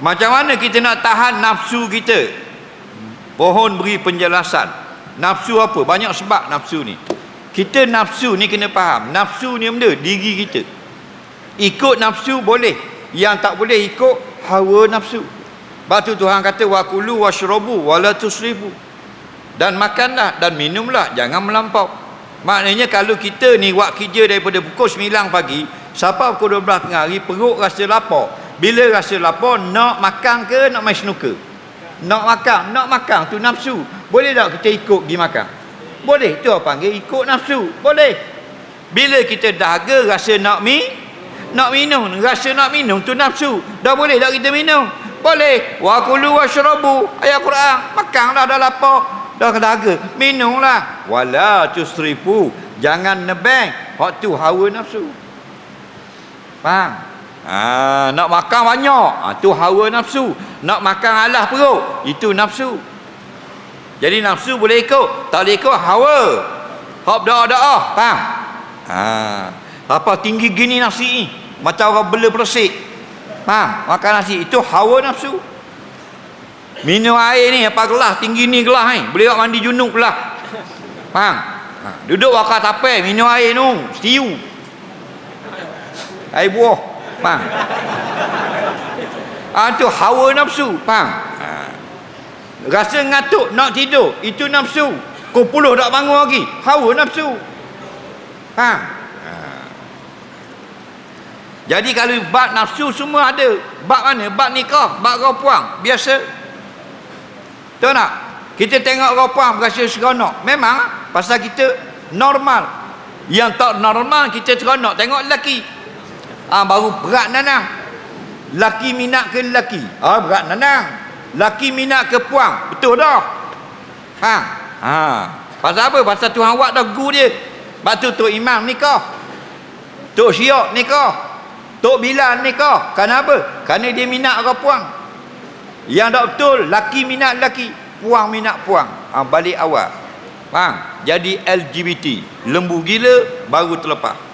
Macam mana kita nak tahan nafsu kita? Pohon beri penjelasan. Nafsu apa? Banyak sebab nafsu ni. Kita nafsu ni kena faham. Nafsu ni benda diri kita. Ikut nafsu boleh. Yang tak boleh ikut hawa nafsu. Sebab tu Tuhan kata wa kulu washrabu wala tusrifu. Dan makanlah dan minumlah jangan melampau. Maknanya kalau kita ni buat kerja daripada pukul 9 pagi sampai pukul 12 tengah hari perut rasa lapar. Bila rasa lapar nak makan ke nak main snooker? Nak makan, nak makan tu nafsu. Boleh tak kita ikut pergi makan? Boleh. Tu orang panggil ikut nafsu. Boleh. Bila kita dahaga rasa nak mi, nak minum, rasa nak minum tu nafsu. Dah boleh tak kita minum? Boleh. Wa kulu washrabu. Ayat Quran. Makanlah dah lapar. Dah dahaga. Minumlah. Wala tusrifu. Jangan nebeng. Waktu hawa nafsu. Faham? Ha, nak makan banyak. Ha, tu hawa nafsu. Nak makan alah perut. Itu nafsu. Jadi nafsu boleh ikut. Tak boleh ikut hawa. Hop doa-doa. Faham? Ha. Apa tinggi gini nafsi ni? Macam orang bela persik. Faham? Makan nasi. Itu hawa nafsu. Minum air ni apa gelas tinggi ni gelas ni. Boleh buat mandi junub lah. Faham? Ha. Duduk wakar tapai minum air tu. Setiu. Air buah. Faham? Ah tu hawa nafsu. Faham? Ha. Rasa ngantuk nak tidur. Itu nafsu. Kau puluh tak bangun lagi. Hawa nafsu. Faham? Ha. Jadi kalau bab nafsu semua ada. Bab mana? Bab nikah. Bab puang. Biasa. Tahu tak? Kita tengok kau puang berasa seronok. Memang pasal kita normal. Yang tak normal kita seronok. Tengok lelaki. Ah baru berat nanang. Laki minat ke lelaki? Ah berat nanang. Laki minat ke puang? Betul dah. Ha. Ha. Pasal apa? Pasal Tuhan buat dah gu dia. Sebab tu Imam nikah. Tok Syiok nikah. Tok Bilal nikah. Kenapa? Kerana dia minat ke puang. Yang tak betul, laki minat laki, puang minat puang. Ha, balik awal. Faham? Jadi LGBT. Lembu gila, baru terlepas.